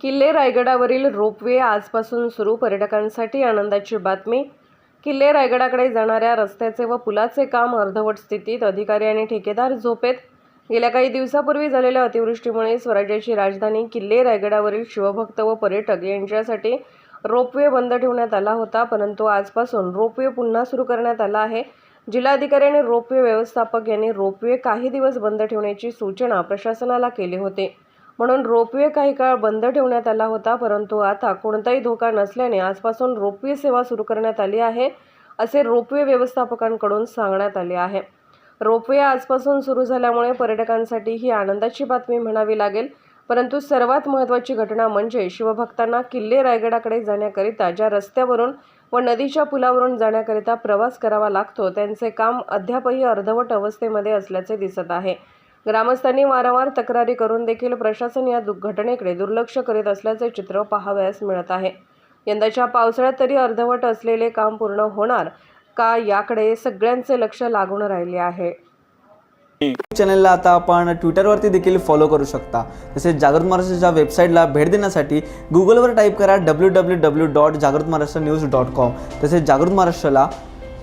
किल्ले रायगडावरील रोपवे आजपासून सुरू. पर्यटकांसाठी आनंदाची बातमी. किल्ले रायगडाकडे जाणाऱ्या रस्त्याचे व पुलाचे काम अर्धवट स्थितीत अधिकारी आणि ठेकेदार झोपेत. गेल्या काही दिवसापूर्वी झालेल्या अतिवृष्टीमुळे स्वराज्याची राजधानी किल्ले रायगडावरील शिवभक्त व पर्यटक यांच्यासाठी रोपवे बंद ठेवण्यात आला होता. परंतु आजपासून रोपवे पुन्हा सुरू करण्यात आला आहे. जिल्हाधिकारी आणि रोपवे व्यवस्थापक यांनी रोपवे काही दिवस बंद ठेवण्याची सूचना प्रशासनाला केली होती. म्हणून रोपवे काही काळ बंद ठेवण्यात आला होता परंतु आता कोणताही धोका नसल्याने आजपासून रोपवे सेवा सुरू करण्यात आली आहे असे रोपवे व्यवस्थापकांकडून सांगण्यात आले आहे. रोपवे आजपासून सुरू झाल्यामुळे पर्यटकांसाठी ही आनंदाची बातमी म्हणावी लागेल परंतु सर्वात महत्त्वाची घटना म्हणजे शिवभक्तांना किल्ले रायगडाकडे जाण्याकरिता ज्या रस्त्यावरून व नदीच्या पुलावरून जाण्याकरिता प्रवास करावा लागतो त्यांचे काम अद्यापही अर्धवट अवस्थेमध्ये असल्याचे दिसत आहे. ग्रामस्थांनी वारंवार तक्रारी करून देखील प्रशासन या दुर्घटनेकडे घटनेकडे दुर्लक्ष करीत असल्याचे चित्र पाहावयास मिळत आहे. यंदाच्या पावसाळ्यात तरी अर्धवट असलेले काम पूर्ण होणार का याकडे सगळ्यांचे लक्ष लागून राहिले आहे. चॅनलला आता आपण ट्विटरवरती देखील फॉलो करू शकता. तसेच जागृत महाराष्ट्राच्या वेबसाईटला भेट देण्यासाठी गुगलवर टाईप करा डब्ल्यू डब्ल्यू डब्ल्यू डॉट जागृत महाराष्ट्र न्यूज डॉट कॉम तसेच जागृत महाराष्ट्राला